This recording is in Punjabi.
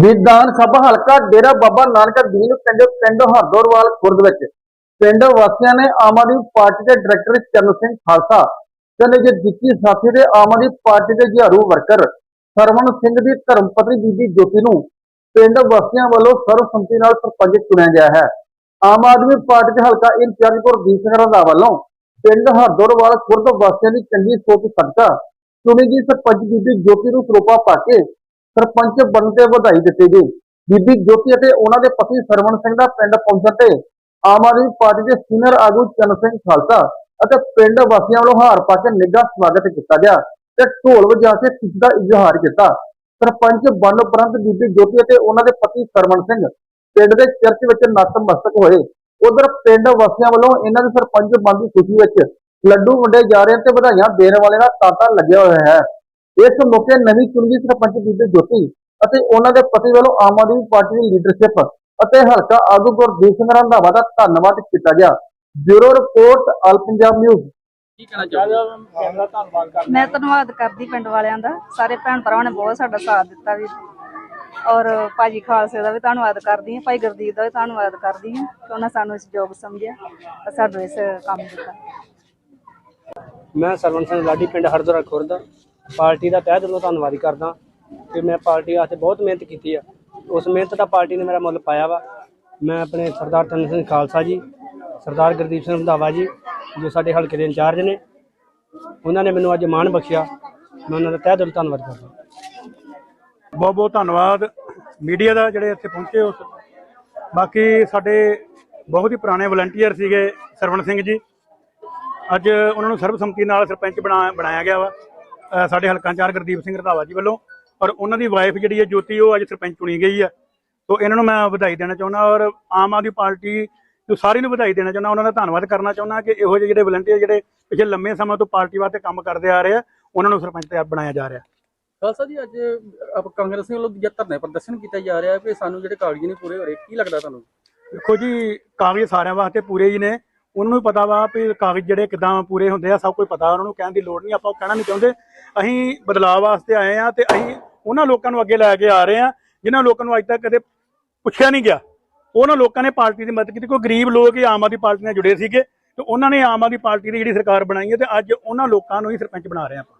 ਵਿਧਾਨ ਸਭਾ ਹਲਕਾ ਡੇਰਾ ਬਾਬਾ ਨਾਨਕ ਦੀਨ ਪਿੰਡ ਪਿੰਡ ਹਰਦੋਰਵਾਲ, ਖੁਰਦ ਵਿੱਚ। ਪਿੰਡ ਵਾਸੀਆਂ ਨੇ ਆਮ ਆਦਮੀ ਪਾਰਟੀ ਦੇ ਡਾਇਰੈਕਟਰ ਚਰਨ ਸਿੰਘ ਖਾਲਸਾ ਤੇ ਨਜ਼ਦੀਕੀ ਸਾਥੀ ਦੇ ਆਮ ਆਦਮੀ ਪਾਰਟੀ ਦੇ ਝਾੜੂ ਵਰਕਰ ਸਰਵਣ ਸਿੰਘ ਦੀ ਧਰਮ ਬੀਬੀ ਜੋਤੀ ਨੂੰ ਪਿੰਡ ਵਾਸੀਆਂ ਵੱਲੋਂ ਸਰਵਸੰਮਤੀ ਨਾਲ ਸਰਪੰਚ ਚੁਣਿਆ ਗਿਆ ਹੈ। ਆਮ ਆਦਮੀ ਪਾਰਟੀ ਦੇ ਹਲਕਾ ਇੰਚਾਰਜ ਗੁਰਦੀਪ ਸਿੰਘ ਰੰਧਾਵਾ ਵੱਲੋਂ ਪਿੰਡ ਹਰਦੋਰਵਾਲ, ਖੁਰਦ ਵਾਸੀਆਂ ਦੀ ਚੰਗੀ ਸੋਚ ਸਦਕਾ ਚੁਣੀ ਗਈ ਸਰਪੰਚ ਬੀਬੀ ਜੋਤੀ ਨੂੰ ਸਰੋਪਾ ਪਾ ਕੇ ਸਰਪੰਚ ਬਣਨ ਤੇ ਵਧਾਈ ਦਿੱਤੀ ਗਈ। ਬੀਬੀ ਜੋਤੀ ਅਤੇ ਉਹਨਾਂ ਦੇ ਪਤੀ ਸਰਵਣ ਸਿੰਘ ਦਾ ਪਿੰਡ ਪਹੁੰਚਣ ਤੇ ਆਮ ਆਦਮੀ ਪਾਰਟੀ ਦੇ ਸੀਨੀਅਰ ਆਗੂ ਚੰਨ ਸਿੰਘ ਖਾਲਸਾ ਅਤੇ ਪਿੰਡ ਵਾਸੀਆਂ ਵੱਲੋਂ ਹਾਰ ਪਾ ਕੇ ਨਿੱਘਾ ਸਵਾਗਤ ਕੀਤਾ ਗਿਆ ਤੇ ਢੋਲ ਵਜਾ ਕੇ ਖੁਸ਼ੀ ਦਾ ਇਜ਼ਹਾਰ ਕੀਤਾ। ਸਰਪੰਚ ਬਣਨ ਉਪਰੰਤ ਬੀਬੀ ਜੋਤੀ ਅਤੇ ਉਹਨਾਂ ਦੇ ਪਤੀ ਸਰਵਣ ਸਿੰਘ ਪਿੰਡ ਦੇ ਚਰਚ ਵਿੱਚ ਨਤਮਸਤਕ ਹੋਏ। ਉਧਰ ਪਿੰਡ ਵਾਸੀਆਂ ਵੱਲੋਂ ਇਹਨਾਂ ਦੇ ਸਰਪੰਚ ਬਣਨ ਦੀ ਖੁਸ਼ੀ ਵਿੱਚ ਲੱਡੂ ਵੰਡੇ ਜਾ ਰਹੇ ਤੇ ਵਧਾਈਆਂ ਦੇਣ ਵਾਲੇ ਦਾ ਤਾਂਤਾ ਲੱਗਿਆ ਹੋਇਆ ਹੈ। ਇਸ ਮੌਕੇ ਨਵੀਂ ਚੁਣੀ ਸਰਪੰਚ ਬੀਬੀ ਜੋਤੀ ਅਤੇ ਉਹਨਾਂ ਦੇ ਪਤੀ ਵੱਲੋਂ ਆਮ ਆਦਮੀ ਪਾਰਟੀ ਦੀ ਲੀਡਰਸ਼ਿਪ ਅਤੇ ਹਲਕਾ ਆਗੂ ਗੁਰਦੀਪ ਸਿੰਘ ਰੰਧਾਵਾ ਦਾ ਧੰਨਵਾਦ ਕੀਤਾ ਗਿਆ। Bureau report all Punjab news. ਕੀ ਕਹਿਣਾ ਚਾਹੁੰਦੇ ਮੈਂ ਧੰਨਵਾਦ ਕਰਦੀ। ਪਿੰਡ ਵਾਲਿਆਂ ਦਾ। ਸਾਰੇ ਭੈਣ ਭਰਾਵਾਂ ਨੇ ਬਹੁਤ ਸਾਡਾ ਸਾਥ ਦਿੱਤਾ ਵੀ। ਔਰ ਭਾਜੀ ਖਾਲਸੇ ਦਾ ਵੀ ਧੰਨਵਾਦ ਕਰਦੀ ਹਾਂ ਭਾਈ ਗੁਰਦੀਪ ਦਾ ਵੀ ਧੰਨਵਾਦ ਕਰਦੀ ਹਾਂ ਕਿ ਉਹਨਾਂ ਸਾਨੂੰ ਇਸ ਯੋਗ ਸਮਝਿਆ ਤੇ ਸਾਨੂੰ ਇਸ ਕੰਮ ਦਿੱਤਾ। ਮੈਂ ਸਰਵਨ ਸਿੰਘ ਲਾਡੀ ਪਿੰਡ ਹਰਦਰਾ ਖੁਰਦ। ਪਾਰਟੀ ਦਾ ਤਹਿ ਦਿਲੋਂ ਧੰਨਵਾਦੀ ਕਰਦਾ ਕਿ ਮੈਂ ਪਾਰਟੀ ਵਾਸਤੇ ਬਹੁਤ ਮਿਹਨਤ ਕੀਤੀ ਆ। ਉਸ ਮਿਹਨਤ ਦਾ ਪਾਰਟੀ ਨੇ ਮੇਰਾ ਮੁੱਲ ਪਾਇਆ ਵਾ। ਮੈਂ ਆਪਣੇ ਸਰਦਾਰ ਤਨ ਸਿੰਘ ਖਾਲਸਾ ਜੀ, ਸਰਦਾਰ ਗੁਰਦੀਪ ਸਿੰਘ ਰੰਧਾਵਾ ਜੀ, ਜੋ ਸਾਡੇ ਹਲਕੇ ਦੇ ਇੰਚਾਰਜ ਨੇ, ਉਹਨਾਂ ਨੇ ਮੈਨੂੰ ਅੱਜ ਮਾਣ ਬਖਸ਼ਿਆ। ਮੈਂ ਉਹਨਾਂ ਦਾ ਤਹਿ ਦਿਲੋਂ ਧੰਨਵਾਦ ਕਰਦਾ। ਬਹੁਤ ਬਹੁਤ ਧੰਨਵਾਦ। ਮੀਡੀਆ ਦਾ ਜਿਹੜੇ ਇੱਥੇ ਪਹੁੰਚੇ ਉਸ ਬਾਕੀ ਸਾਡੇ ਬਹੁਤ ਹੀ ਪੁਰਾਣੇ ਵਲੰਟੀਅਰ ਸੀਗੇ ਸਰਵਣ ਸਿੰਘ ਜੀ। ਅੱਜ ਉਹਨਾਂ ਨੂੰ ਸਰਬਸੰਮਤੀ ਨਾਲ ਸਰਪੰਚ ਬਣਾ, ਬਣਾਇਆ ਗਿਆ ਵਾ। ਸਾਡੇ ਹਲਕਾ ਇੰਚਾਰਜ ਗੁਰਦੀਪ ਸਿੰਘ ਰਧਾਵਾ ਜੀ ਵੱਲੋਂ ਔਰ ਉਹਨਾਂ ਦੀ ਵਾਈਫ ਜਿਹੜੀ ਹੈ ਜੋਤੀ ਉਹ ਅੱਜ ਸਰਪੰਚ ਚੁਣੀ ਗਈ ਹੈ। ਤੋਂ ਇਹਨਾਂ ਨੂੰ ਮੈਂ ਵਧਾਈ ਦੇਣਾ ਚਾਹੁੰਦਾ ਔਰ ਆਮ ਆਦਮੀ ਪਾਰਟੀ ਨੂੰ ਸਾਰੀ ਨੂੰ ਵਧਾਈ ਦੇਣਾ ਚਾਹੁੰਦਾ ਉਹਨਾਂ ਦਾ ਧੰਨਵਾਦ ਕਰਨਾ ਚਾਹੁੰਦਾ ਕਿ ਇਹੋ ਜਿਹੇ ਜਿਹੜੇ ਵਲੰਟੀਅਰ ਜਿਹੜੇ ਪਿਛਲੇ ਲੰਮੇ ਸਮੇਂ ਤੋਂ ਪਾਰਟੀ ਵਾਸਤੇ ਕੰਮ ਕਰਦੇ ਆ ਰਹੇ ਆ ਉਹਨਾਂ ਨੂੰ ਸਰਪੰਚ ਤੇ ਬਣਾਇਆ ਜਾ ਰਿਹਾ। ਖਾਲਸਾ ਜੀ ਅੱਜ ਆਪ ਕਾਂਗਰਸ ਵੱਲੋਂ ਦੂਜਾ ਧਰਨੇ ਪ੍ਰਦਰਸ਼ਨ ਕੀਤਾ ਜਾ ਰਿਹਾ ਹੈ ਕਿ ਸਾਨੂੰ ਜਿਹੜੇ ਕਾਗਜ਼ ਨਹੀਂ ਪੂਰੇ ਹੋ ਰਹੇ ਕੀ ਲੱਗਦਾ ਤੁਹਾਨੂੰ? ਦੇਖੋ ਜੀ ਕਾਗਜ਼ ਸਾਰਿਆਂ ਵਾਸਤੇ ਪੂਰੇ ਹੀ ਨੇ ਉਹਨਾਂ ਨੂੰ ਵੀ ਪਤਾ ਵਾ ਵੀ ਕਾਗਜ਼ ਜਿਹੜੇ ਕਿਦਾਂ ਪੂਰੇ ਹੁੰਦੇ ਆ, ਸਭ ਕੁਝ ਪਤਾ ਉਹਨਾਂ ਨੂੰ ਕਹਿਣ ਦੀ ਲੋੜ ਨਹੀਂ, ਆਪਾਂ ਉਹ ਕਹਿਣਾ ਨਹੀਂ ਚਾਹੁੰਦੇ। ਅਸੀਂ ਬਦਲਾਅ ਵਾਸਤੇ ਆਏ ਆ ਤੇ ਅਸੀਂ ਉਹਨਾਂ ਲੋਕਾਂ ਨੂੰ ਅੱਗੇ ਲੈ ਕੇ ਆ ਰਹੇ ਆ, ਜਿਨ੍ਹਾਂ ਲੋਕਾਂ ਨੂੰ ਅੱਜ ਤੱਕ ਕਦੇ ਪੁੱਛਿਆ ਨਹੀਂ ਗਿਆ। ਉਹਨਾਂ ਲੋਕਾਂ ਨੇ ਪਾਰਟੀ ਦੀ ਮਦਦ ਕੀਤੀ। ਕੋਈ ਗਰੀਬ ਲੋਕ ਹੀ ਆਮ ਆਦਮੀ ਪਾਰਟੀ ਨਾਲ ਜੁੜੇ ਸੀਗੇ ਤੇ ਉਹਨਾਂ ਨੇ ਆਮ ਆਦਮੀ ਪਾਰਟੀ ਦੀ ਜਿਹੜੀ ਸਰਕਾਰ ਬਣਾਈ ਹੈ ਤੇ ਅੱਜ ਉਹਨਾਂ ਲੋਕਾਂ ਨੂੰ ਹੀ ਸਰਪੰਚ ਬਣਾ ਰਹੇ ਆ ਆਪਾਂ।